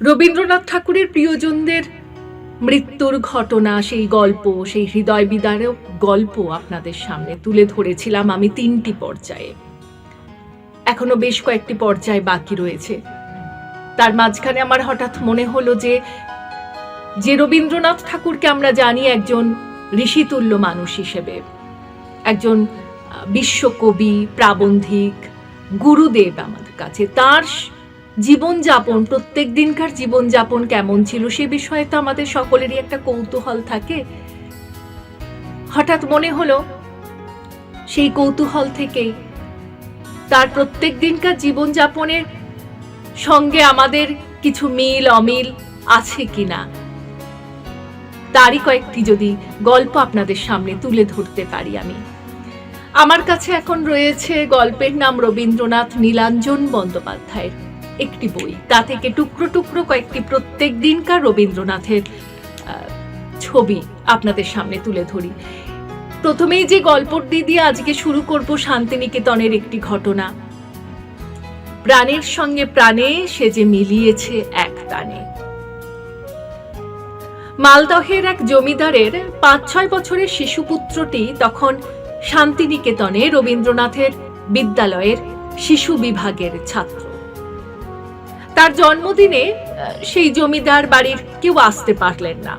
রবীন্দ্রনাথ ঠাকুরের প্রিয়জনদের মৃত্যুর ঘটনা, সেই গল্প, সেই হৃদয় বিদারক গল্প আপনাদের সামনে তুলে ধরেছিলাম আমি তিনটি পর্যায়ে। এখনও বেশ কয়েকটি পর্যায় বাকি রয়েছে। তার মাঝখানে আমার হঠাৎ মনে হলো যে যে রবীন্দ্রনাথ ঠাকুরকে আমরা জানি একজন ঋষিতুল্য মানুষ হিসেবে, একজন বিশ্বকবি, প্রাবন্ধিক, গুরুদেব আমাদের কাছে, তার জীবনযাপন, প্রত্যেক দিনকার জীবনযাপন কেমন ছিল সে বিষয়ে তো আমাদের সকলেরই একটা কৌতূহল থাকে। হঠাৎ মনে হলো, সেই কৌতূহল থেকেই তার প্রত্যেক দিনকার জীবনযাপনের সঙ্গে আমাদের কিছু মিল, অমিল আছে কিনা? তারই কয়েকটি যদি গল্প আপনাদের সামনে তুলে ধরতে পারি আমি। আমার কাছে এখন রয়েছে গল্পের নাম রবীন্দ্রনাথ নীলাঞ্জন বন্দ্যোপাধ্যায়ের। একটি বই। তা থেকে টুকরো টুকরো কয়েকটি প্রত্যেক দিনকার রবীন্দ্রনাথের ছবি আপনাদের সামনে তুলে ধরি। প্রথমেই যে গল্পটি দিয়ে আজকে শুরু করব শান্তিনিকেতনের একটি ঘটনা। প্রাণের সঙ্গে প্রাণে সে যে মিলিয়েছে এক টানে। মালদহের এক জমিদারের পাঁচ ছয় বছরের শিশুপুত্রটি তখন শান্তিনিকেতনে রবীন্দ্রনাথের বিদ্যালয়ের শিশু বিভাগের ছাত্র। তার জন্মদিনে সেই জমিদার বাড়ির কেউ আসতে পারলেন না।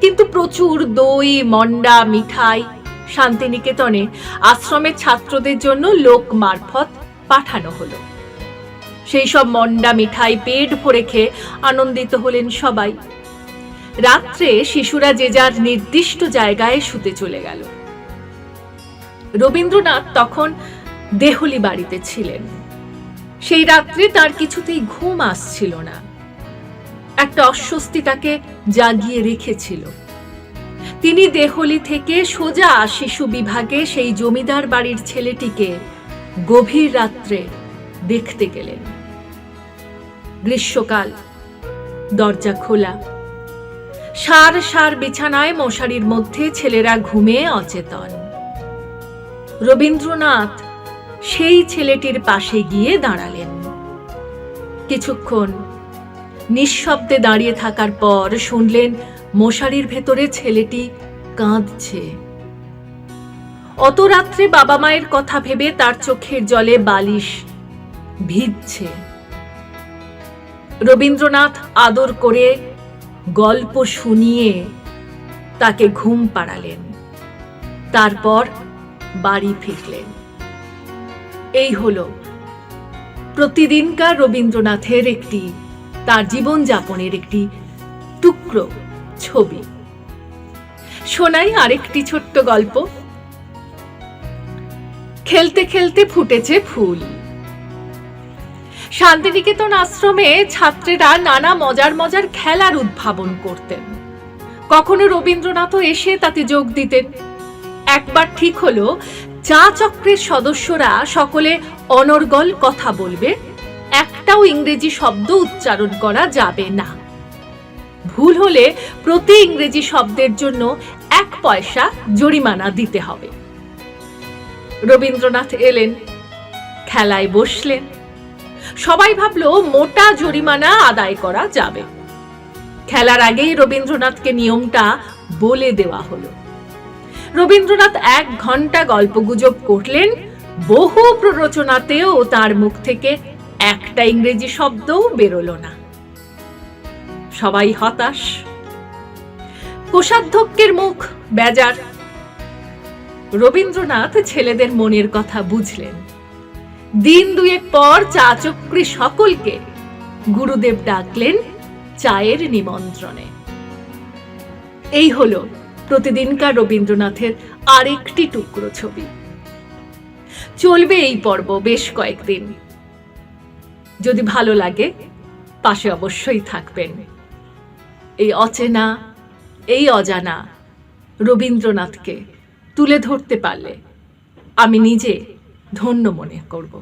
কিন্তু প্রচুর দই, মন্ডা, মিঠাই, শান্তিনিকেতনে আশ্রমের ছাত্রদের জন্য লোক মারফত পাঠানো হলো। সেই সব মন্ডা, মিঠাই, পেট ভরে খেয়ে আনন্দিত হলেন সবাই। রাত্রে শিশুরা যে যার নির্দিষ্ট জায়গায় শুতে চলে গেল। রবীন্দ্রনাথ তখন দেহলি বাড়িতে ছিলেন। সেই রাত্রে তার কিছুতেই ঘুম আসছিল না। একটা অস্বস্তি তাকে জাগিয়ে রেখেছিল। তিনি দেহলি থেকে সোজা শিশু বিভাগে সেই জমিদার বাড়ির ছেলেটিকে গভীর রাত্রে দেখতে গেলেন। গ্রীষ্মকাল, দরজা খোলা। সার সার বিছানায় মশারির মধ্যে ছেলেরা ঘুমে অচেতন। রবীন্দ্রনাথ সেই ছেলেটির পাশে গিয়ে দাঁড়ালেন। কিছুক্ষণ নিঃশব্দে দাঁড়িয়ে থাকার পর শুনলেন মশারির ভেতরে ছেলেটি কাঁদছে। অত রাত্রে বাবা মায়ের কথা ভেবে তার চোখের জলে বালিশ ভিজছে। রবীন্দ্রনাথ আদর করে গল্প শুনিয়ে তাকে ঘুম পাড়ালেন। তারপর বাড়ি ফিরলেন। এই হল। প্রতিদিনকার রবীন্দ্রনাথের একটি, তার জীবনযাপনের একটি টুকরো ছবি। শোনাই আরেকটি ছোট্ট গল্প। খেলতে খেলতে ফুটেছে ফুল। শান্তিনিকেতন আশ্রমে ছাত্রেরা নানা মজার মজার খেলার উদ্ভাবন করতেন। কখনো রবীন্দ্রনাথও এসে তাতে যোগ দিতেন। একবার ঠিক হলো চা চক্রের সদস্যরা সকলে অনর্গল কথা বলবে, একটাও ইংরেজি শব্দ উচ্চারণ করা যাবে না। ভুল হলে প্রতি ইংরেজি শব্দের জন্য এক পয়সা জরিমানা দিতে হবে। রবীন্দ্রনাথ এলেন, খেলায় বসলেন। সবাই ভাবল মোটা জরিমানা আদায় করা যাবে। খেলার আগেই রবীন্দ্রনাথকে নিয়মটা বলে দেওয়া হলো। রবীন্দ্রনাথ এক ঘণ্টা গল্পগুজব করলেন, বহু প্ররোচনাতেও তার মুখ থেকে একটা ইংরেজি শব্দও বেরোলো না। সবাই হতাশ। কোষাধ্যক্ষের মুখ বেজার। রবীন্দ্রনাথ ছেলেদের মনের কথা বুঝলেন। দিন দুয়েক পর চা চক্রী সকলকে গুরুদেব ডাকলেন চায়ের নিমন্ত্রণে। এই হলো প্রতিদিনকার রবীন্দ্রনাথের আরেকটি টুকরো ছবি। চলবে এই পর্ব বেশ কয়েকদিন। যদি ভালো লাগে, পাশে অবশ্যই থাকবেন। এই অচেনা, এই অজানা রবীন্দ্রনাথকে তুলে ধরতে পারলে আমি নিজে ধন্য মনে করব।